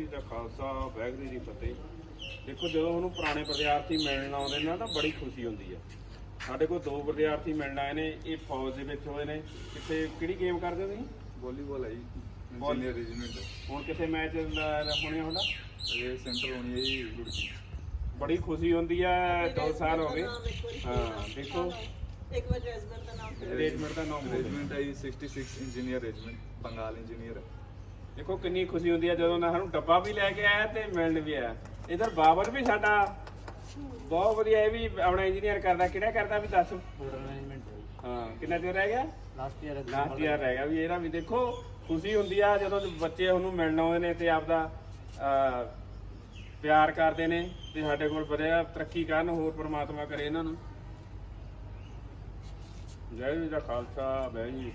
ਜੀ ਦਾ ਖਾਲਸਾ ਵਾਹਿਗੁਰੂ ਜੀ ਦੀ ਫਤਿਹ। ਦੇਖੋ ਜਦੋਂ ਉਹਨੂੰ ਪੁਰਾਣੇ ਵਿਦਿਆਰਥੀ ਮਿਲਣ ਆਉਂਦੇ ਨੇ ਤਾਂ ਬੜੀ ਖੁਸ਼ੀ ਹੁੰਦੀ ਆ। ਸਾਡੇ ਕੋਲ ਦੋ ਵਿਦਿਆਰਥੀ ਮਿਲਣ ਆਏ ਨੇ ਇਹ ਫੌਜ ਦੇ ਵਿੱਚ ਹੋਏ ਨੇ। ਕਿੱਥੇ ਕਿਹੜੀ ਗੇਮ ਕਰਦੇ ਹੋ ਤੁਸੀਂ? ਵਾਲੀਬਾਲ ਹੈ ਇੰਜੀਨੀਅਰ ਰੈਜੀਮੈਂਟ ਹੁਣ ਕਿੱਥੇ ਮੈਚ ਹੋਣੇ ਹੁੰਦਾ? ਇਹ ਸੈਂਟਰ ਹੋਣੀ ਹੈ ਜੀ ਲੁੜਕੀ ਬੜੀ ਖੁਸ਼ੀ ਹੁੰਦੀ ਆ ਦੋ ਸਾਲ ਹੋ ਗਏ। ਹਾਂ ਦੇਖੋ। ਇੱਕ ਵਾਰ ਰੈਜਮੈਂਟ ਦਾ ਨਾਮ ਰੇਜਮੈਂਟ ਦਾ ਨਾਮ। ਰੈਜੀਮੈਂਟ ਹੈ ਜੀ 66 ਇੰਜੀਨੀਅਰ ਰੈਜੀਮੈਂਟ ਬੰਗਾਲ ਇੰਜੀਨੀਅਰ ਦੇਖੋ ਕਿੰਨੀ ਖੁਸ਼ੀ ਹੁੰਦੀ ਆ ਜਦੋਂ ਨਾ ਸਾਨੂੰ ਡੱਬਾ ਵੀ ਲੈ ਕੇ ਆਇਆ ਤੇ ਮਿਲਣ ਵੀ ਆਇਆ। ਇਧਰ ਬਾਬਰ ਵੀ ਸਾਡਾ ਬਹੁਤ ਵਧੀਆ ਇਹ ਵੀ ਆਪਣਾ ਇੰਜੀਨੀਅਰ ਕਰਦਾ ਕਿਹੜਾ ਕਰਦਾ ਵੀ ਦੱਸ? ਹਾਂ ਕਿੰਨਾ ਚਿਰ ਰਹਿ ਗਿਆ? ਲਾਸਟ ਈਅਰ ਲਾਸਟ ਈਅਰ ਰਹਿ ਗਿਆ ਵੀ ਇਹਦਾ ਵੀ ਦੇਖੋ ਖੁਸ਼ੀ ਹੁੰਦੀ ਆ ਜਦੋਂ ਬੱਚੇ ਉਹਨੂੰ ਮਿਲਣ ਆਉਂਦੇ ਨੇ ਤੇ ਆਪਦਾ ਪਿਆਰ ਕਰਦੇ ਨੇ ਤੇ ਸਾਡੇ ਕੋਲ ਵਧੀਆ ਤਰੱਕੀ ਕਰਨ ਹੋਰ ਪ੍ਰਮਾਤਮਾ ਕਰੇ ਇਹਨਾਂ ਨੂੰ। ਜੈ ਜੀ ਦਾ ਖਾਲਸਾ ਜੀ